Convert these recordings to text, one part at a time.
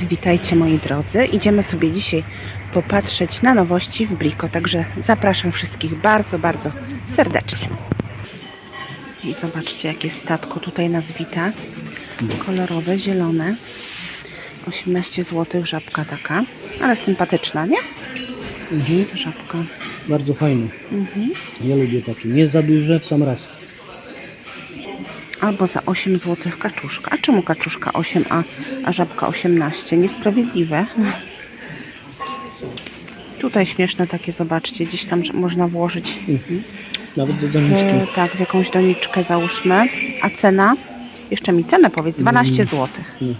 Witajcie moi drodzy. Idziemy sobie dzisiaj popatrzeć na nowości w Bliko, także zapraszam wszystkich bardzo, bardzo serdecznie. I zobaczcie jakie statko tutaj nas wita. Kolorowe, zielone. 18 zł żabka taka, ale sympatyczna, nie? Mhm. Żabka. Bardzo fajny. Ja lubię takie. Nie za duże w sam raz. Albo za 8 zł kaczuszka. A czemu kaczuszka 8, a, a żabka 18? Niesprawiedliwe. Tutaj śmieszne takie, zobaczcie, gdzieś tam można włożyć Nawet do e, doniczki. tak, w jakąś doniczkę załóżmy. A cena? Jeszcze mi cenę powiedz, 12 zł. Nie.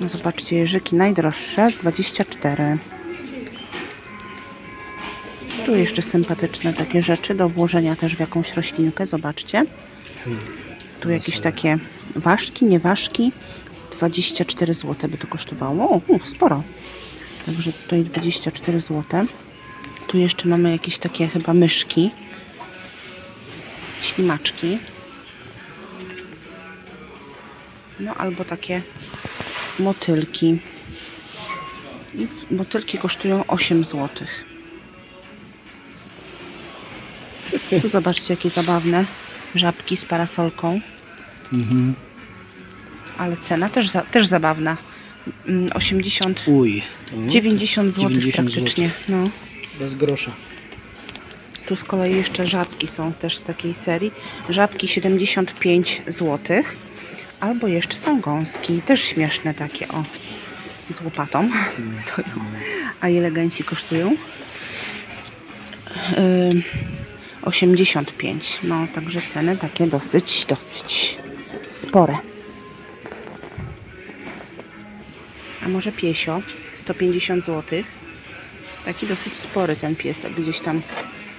No zobaczcie, jeżyki najdroższe 24. Tu jeszcze sympatyczne takie rzeczy do włożenia też w jakąś roślinkę, zobaczcie. Tu jakieś takie ważki, nie ważki. 24 zł by to kosztowało. O, sporo. Także tutaj 24 zł. Tu jeszcze mamy jakieś takie chyba myszki. Ślimaczki. No albo takie motylki. I motylki kosztują 8 zł. Tu zobaczcie jakie zabawne żabki z parasolką. Mhm. Ale cena też, za, też zabawna. Mm, 80, Uj. To 90 zł 90 praktycznie. No. Bez grosza. Tu z kolei jeszcze żabki są też z takiej serii. Żabki 75 zł. Albo jeszcze są gąski. Też śmieszne takie, o. Z łopatą stoją. A ile gęsi kosztują? Ym, 85. No, także ceny takie dosyć, dosyć spore. A może piesio? 150 zł. Taki dosyć spory ten piesek gdzieś tam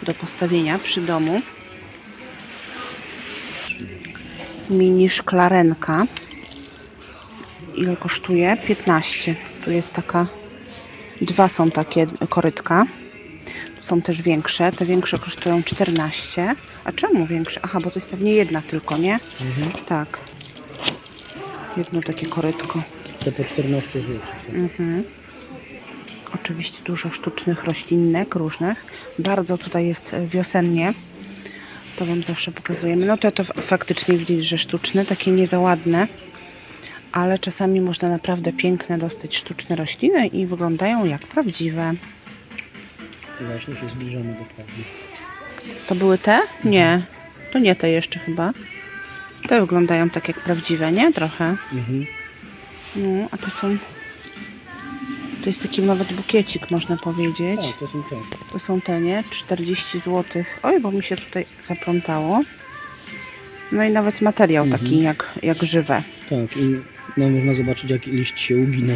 do postawienia przy domu. Mini szklarenka. Ile kosztuje? 15. Tu jest taka. Dwa są takie korytka. Są też większe. Te większe kosztują 14. A czemu większe? Aha, bo to jest pewnie jedna tylko, nie? Tak. Jedno takie korytko. Te po 14 zł. Oczywiście dużo sztucznych roślinek różnych. Bardzo tutaj jest e, wiosennie. To Wam zawsze pokazujemy. No to to faktycznie widać, że sztuczne, takie nie za ładne. Ale czasami można naprawdę piękne dostać sztuczne rośliny i wyglądają jak prawdziwe. Właśnie się zbliżamy do prawdy. To były te? Nie. To nie te jeszcze chyba. Te wyglądają tak jak prawdziwe, nie? Trochę. Mhm. No, a to są... To jest taki nawet bukiecik, można powiedzieć. A, to są te. To są te, nie? 40 zł. Oj, bo mi się tutaj zaplątało. No i nawet materiał taki jak, jak żywe. Tak. I no, można zobaczyć jak liść się ugina.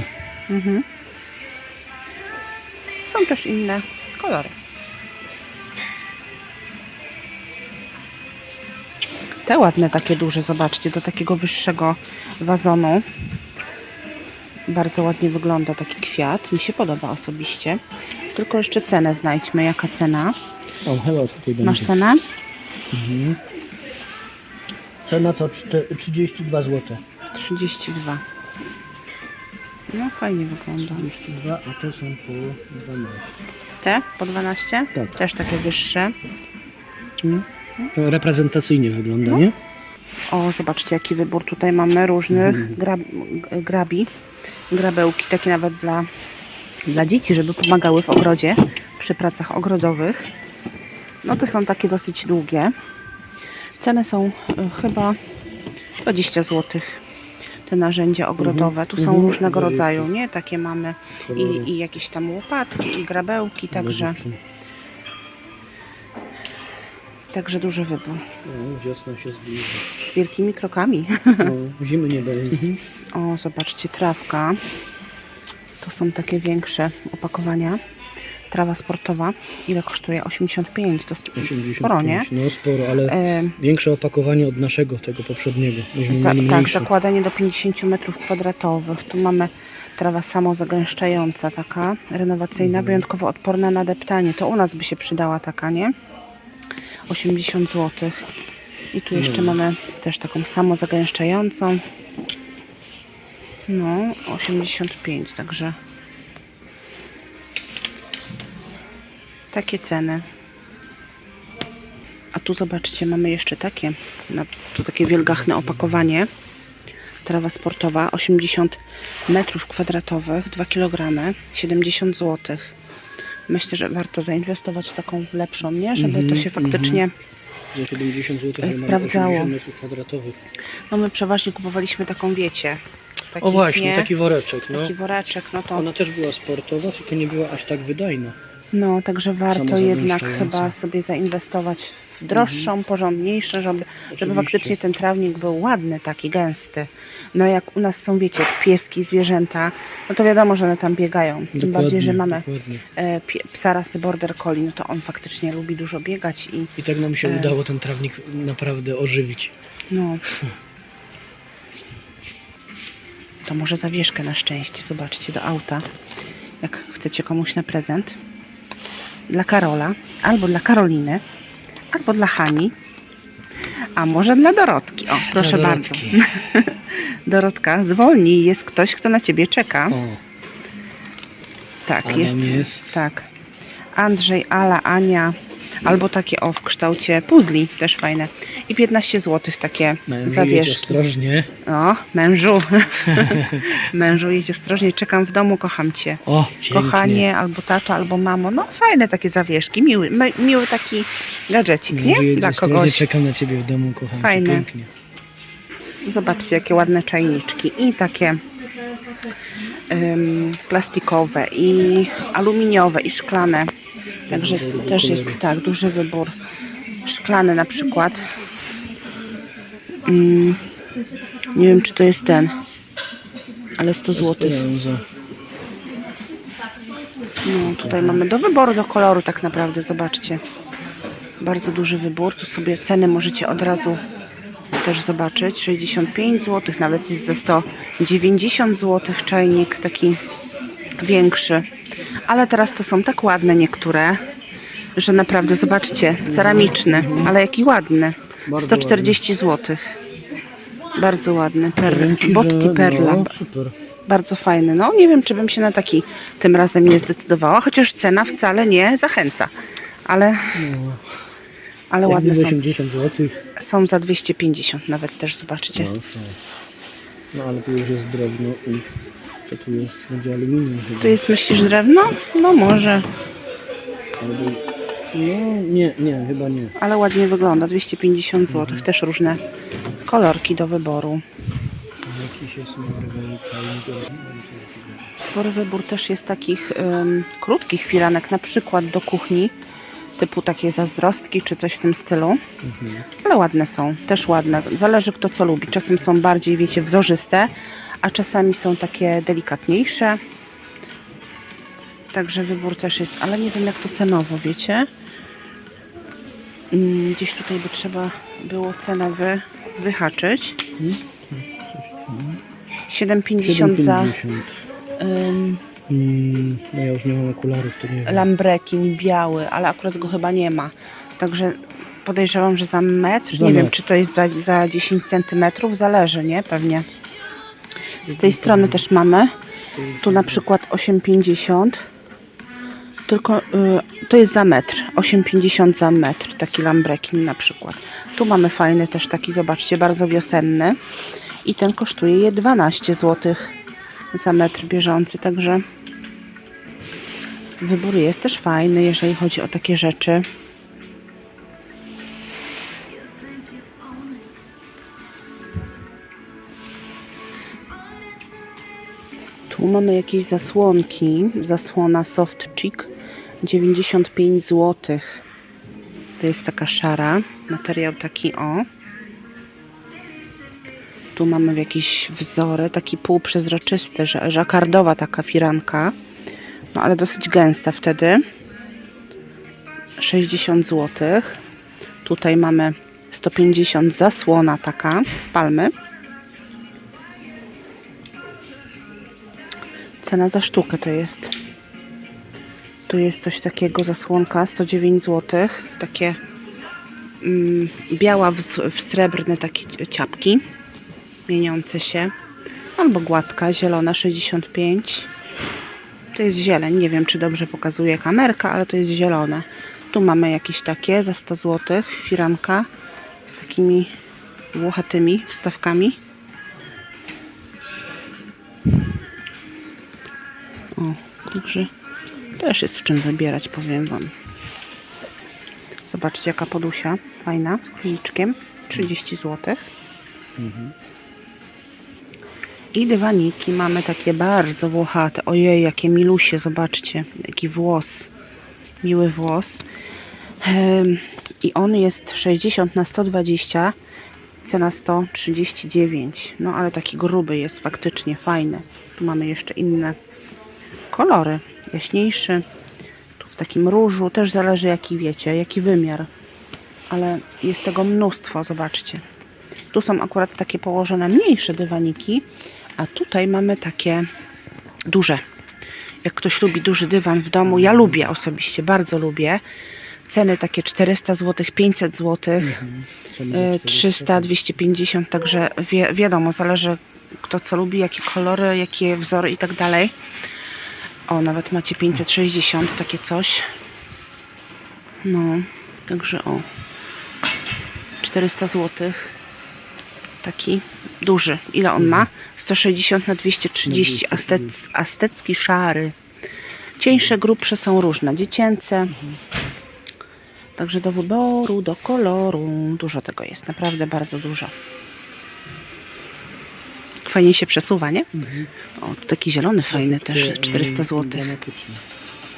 Są też inne kolory. Te ładne, takie duże, zobaczcie, do takiego wyższego wazonu. Bardzo ładnie wygląda taki kwiat. Mi się podoba osobiście. Tylko jeszcze cenę znajdźmy. Jaka cena? O, chyba tutaj będzie. Masz cenę? Cena to czte- 32 zł. 32. No fajnie wygląda. 32, a te są po 12. Te po 12? Tak. Też takie wyższe. To reprezentacyjnie wygląda, nie? O, zobaczcie jaki wybór tutaj mamy różnych grab, grabi, grabełki, takie nawet dla, dla dzieci, żeby pomagały w ogrodzie przy pracach ogrodowych. No to są takie dosyć długie. Ceny są y, chyba 20 zł. Te narzędzia ogrodowe. Tu są Mhm. różnego Dwadzieścia. rodzaju, nie? Takie mamy i, i jakieś tam łopatki i grabełki, także, także duży wybór. No, wiosna się zbliża. Wielkimi krokami. No, zimy nie będzie. O, zobaczcie, trawka. To są takie większe opakowania. Trawa sportowa. Ile kosztuje? 85. To 85. sporo, nie? No sporo, ale E, większe opakowanie od naszego, tego poprzedniego. Za, tak, zakładanie do 50 metrów kwadratowych. Tu mamy trawa samozagęszczająca, taka renowacyjna, Mhm. wyjątkowo odporna na deptanie. To u nas by się przydała taka, nie? 80 zł. I tu jeszcze Mhm. mamy też taką samozagęszczającą. No, 85, także takie ceny. A tu zobaczcie, mamy jeszcze takie, na, tu takie wielgachne opakowanie. Trawa sportowa, 80 metrów kwadratowych, 2 kg, 70 zł. Myślę, że warto zainwestować w taką lepszą, nie? Żeby to się faktycznie... Za 70 zł Sprawdzało. 80 metrów kwadratowych. No my przeważnie kupowaliśmy taką, wiecie... O właśnie, nie? taki woreczek, no. Taki woreczek, no to... Ona też była sportowa, tylko nie była aż tak wydajna. No, także warto jednak chyba sobie zainwestować w droższą, porządniejszą, żeby, żeby Mhm. Faktycznie ten trawnik był ładny, taki gęsty. No jak u nas są, wiecie, pieski, zwierzęta, no to wiadomo, że one tam biegają. Tym Dokładnie, bardziej, że mamy dokładnie. e, psa rasy Border Collie, no to on faktycznie lubi dużo biegać i I tak nam się E. udało ten trawnik naprawdę ożywić. no... To może zawieszkę na szczęście, zobaczcie, do auta, jak chcecie komuś na prezent. Dla Karola, albo dla Karoliny, albo dla Hani, a może dla Dorotki. O, proszę Dorotki. bardzo. Dorotka, zwolnij, jest ktoś, kto na ciebie czeka. O, Tak, jest, jest. Tak. Andrzej, Ala, Ania, albo takie o w kształcie puzli, też fajne. I 15 zł takie mężu, zawieszki. ostrożnie. O, mężu. mężu, jedź ostrożnie, czekam w domu, kocham cię. O, pięknie. Kochanie, albo tato, albo mamo. No fajne takie zawieszki, miły, mi- miły taki gadżecik, nie? Dla kogoś. czekam na ciebie w domu, kocham cię, Fajne. Pięknie. Zobaczcie, jakie ładne czajniczki. I takie plastikowe, i aluminiowe, i szklane. Także też jest tak, duży wybór. Szklane na przykład. Ym, nie wiem, czy to jest ten, ale 100 zł. No, tutaj mamy do wyboru, do koloru tak naprawdę, zobaczcie. Bardzo duży wybór. Tu sobie ceny możecie od razu też zobaczyć. 65 zł, nawet jest za 190 zł czajnik taki większy. Ale teraz to są tak ładne niektóre, że naprawdę zobaczcie, ceramiczny, ale jaki ładny. Bardzo 140 zł. Bardzo ładny. Per, Botti Perla. No, super. Bardzo fajny. No nie wiem, czy bym się na taki tym razem nie zdecydowała, chociaż cena wcale nie zachęca. Ale, ale ładne Jakby są. 80 zł. Są za 250 nawet też, zobaczcie. No, są. no ale tu już jest drewno i co tu jest? Będzie aluminium chyba. Tu jest, myślisz, drewno? No może, Albo... No nie, nie, chyba nie. ale ładnie wygląda. 250 zł. Też różne kolorki do wyboru. Jakiś jest. Spory wybór też jest takich ym, krótkich filanek, na przykład do kuchni, typu takie zazdrostki czy coś w tym stylu. Ale ładne są, też ładne. Zależy kto co lubi. Czasem są bardziej, wiecie, wzorzyste, a czasami są takie delikatniejsze. Także wybór też jest, ale nie wiem jak to cenowo, wiecie. Mm, Gdzieś tutaj by trzeba było cenę wy, wyhaczyć. 7,50 za 7,50. ym, Mm, no ja już nie mam okularów, to nie wiem. lambrekin biały, ale akurat go chyba nie ma. Także podejrzewam, że za metr, Za nie wiem metr. czy to jest za, za 10 centymetrów, zależy, nie? Pewnie. Z tej strony też mamy. Tu na przykład 8,50. Tylko y, to jest za metr. 8,50 za metr. Taki lambrekin na przykład. Tu mamy fajny też taki, zobaczcie, bardzo wiosenny. I ten kosztuje je 12 zł za metr bieżący. Także Wybór jest też fajny, jeżeli chodzi o takie rzeczy. Tu mamy jakieś zasłonki. Zasłona Soft Chic 95 zł. To jest taka szara. Materiał taki o. Tu mamy jakieś wzory, taki półprzezroczysty, ża- żakardowa taka firanka. No ale dosyć gęsta wtedy. 60 zł. Tutaj mamy 150 zasłona taka w palmy. Cena za sztukę to jest. Tu jest coś takiego, zasłonka 109 zł. Takie mm, biała w, w srebrne takie ciapki mieniące się. albo gładka, zielona 65. To jest zieleń, nie wiem czy dobrze pokazuje kamerka, ale to jest zielone. Tu mamy jakieś takie za 100 zł, firanka z takimi włochatymi wstawkami. O, także też jest w czym wybierać, powiem Wam. Zobaczcie jaka podusia, fajna, z króliczkiem, 30 zł. I dywaniki mamy takie bardzo włochate. Ojej, jakie milusie, zobaczcie, jaki włos, miły włos. I on jest 60 na 120, cena 139. No ale taki gruby jest faktycznie fajny. Tu mamy jeszcze inne kolory, jaśniejszy. Tu w takim różu, też zależy jaki wiecie, jaki wymiar. Ale jest tego mnóstwo, zobaczcie. Tu są akurat takie położone mniejsze dywaniki, a tutaj mamy takie duże. Jak ktoś lubi duży dywan w domu, ja lubię osobiście, bardzo lubię. Ceny takie 400 zł, 500 zł, y, 300, 250, także wi wiadomo, zależy kto co lubi, jakie kolory, jakie wzory i tak dalej. O, nawet macie 560, takie coś. No, także o. 400 zł. Taki duży. Ile on ma? 160 na 230. Astec, astecki szary. Cieńsze, grubsze są różne. Dziecięce. Także do wyboru, do koloru. Dużo tego jest. Naprawdę bardzo dużo. Fajnie się przesuwa, nie? O, tu taki zielony fajny też. 400 zł. Dramatyczne.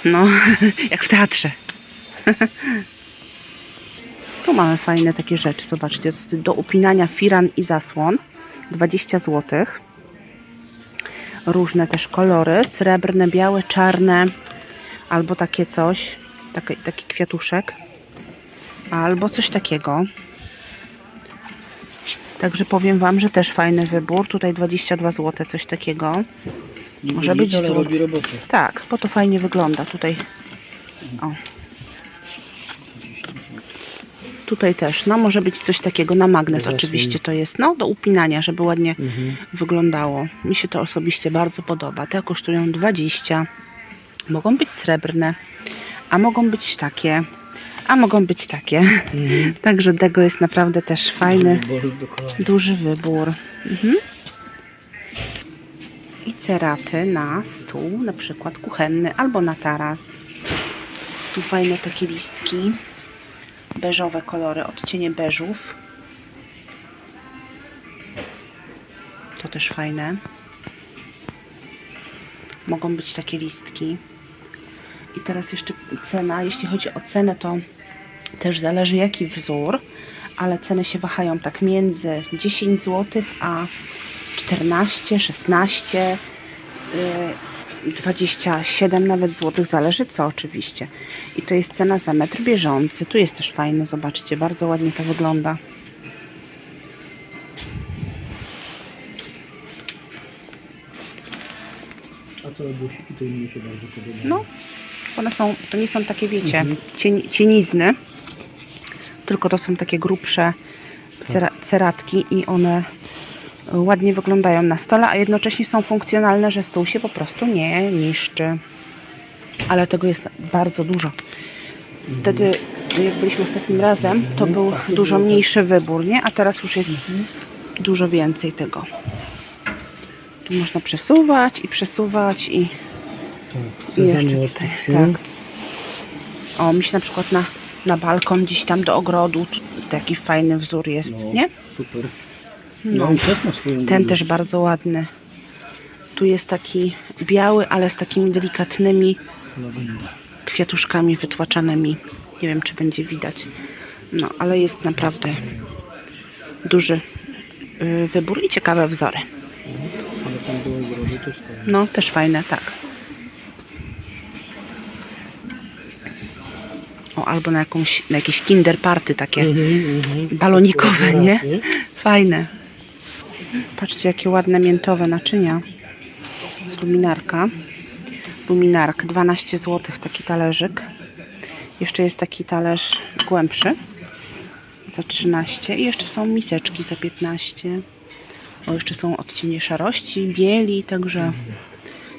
No, jak w teatrze. Tu mamy fajne takie rzeczy. Zobaczcie, do upinania firan i zasłon. 20 zł. Różne też kolory. Srebrne, białe, czarne. Albo takie coś. Taki, taki kwiatuszek. Albo coś takiego. Także powiem Wam, że też fajny wybór. Tutaj 22 zł, coś takiego. Może być złoty. Tak, bo to fajnie wygląda. Tutaj. O. Tutaj też, no może być coś takiego na magnes Właśnie. oczywiście to jest, no do upinania, żeby ładnie Mhm. wyglądało. Mi się to osobiście bardzo podoba. Te kosztują 20. Mogą być srebrne, a mogą być takie, a mogą być takie. Także tego jest naprawdę też fajny, duży wybór. Mhm. I ceraty na stół, na przykład kuchenny albo na taras. Tu fajne takie listki. Beżowe kolory, odcienie beżów. To też fajne. Mogą być takie listki. I teraz jeszcze cena. Jeśli chodzi o cenę, to też zależy jaki wzór, ale ceny się wahają tak między 10 zł a 14, 16, y, 27 nawet złotych, zależy co oczywiście. I to jest cena za metr bieżący. Tu jest też fajny, zobaczcie, bardzo ładnie to wygląda. A to głosiki to mi się bardzo podobają. No, one są, to nie są takie, wiecie, cień, cienizny, tylko to są takie grubsze cera, ceratki i one ładnie wyglądają na stole, a jednocześnie są funkcjonalne, że stół się po prostu nie niszczy. Ale tego jest bardzo dużo. Wtedy, jak byliśmy ostatnim razem, to był dużo mniejszy wybór, nie? A teraz już jest dużo więcej tego. Tu można przesuwać i przesuwać i Tak, i jeszcze sezamie tutaj, tak. O, mi się na przykład na, na balkon gdzieś tam do ogrodu taki fajny wzór jest, No, nie? Super. No. No, i też ma swoją Ten też bardzo ładny. Tu jest taki biały, ale z takimi delikatnymi kwiatuszkami wytłaczanymi. Nie wiem, czy będzie widać. No, ale jest naprawdę duży y, wybór i ciekawe wzory. Ale tam ogrodu też fajnie. No, też fajne, tak. O, albo na, jakąś, na jakieś kinder party takie. Mhm, mhm. balonikowe, Raz, nie? Fajne. Patrzcie, jakie ładne miętowe naczynia z luminarka. Luminark, 12 zł taki talerzyk. Jeszcze jest taki talerz głębszy za 13 i jeszcze są miseczki za 15. O, jeszcze są odcienie szarości, bieli, także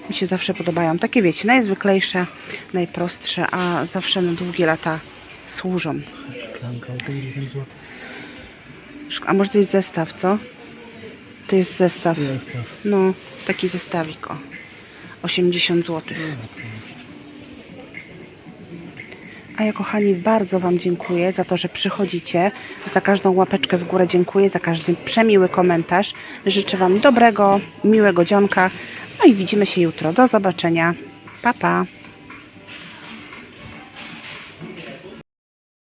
mi się zawsze podobają. Takie wiecie, najzwyklejsze, najprostsze, a zawsze na długie lata służą. Klanka o 50 zł. Szk- A może to jest zestaw, co? To jest zestaw. Zestaw. No, taki zestawik, o. 80 zł. A ja kochani bardzo Wam dziękuję za to, że przychodzicie. Za każdą łapeczkę w górę dziękuję, za każdy przemiły komentarz. Życzę Wam dobrego, miłego dzionka. No i widzimy się jutro. Do zobaczenia. Pa, pa.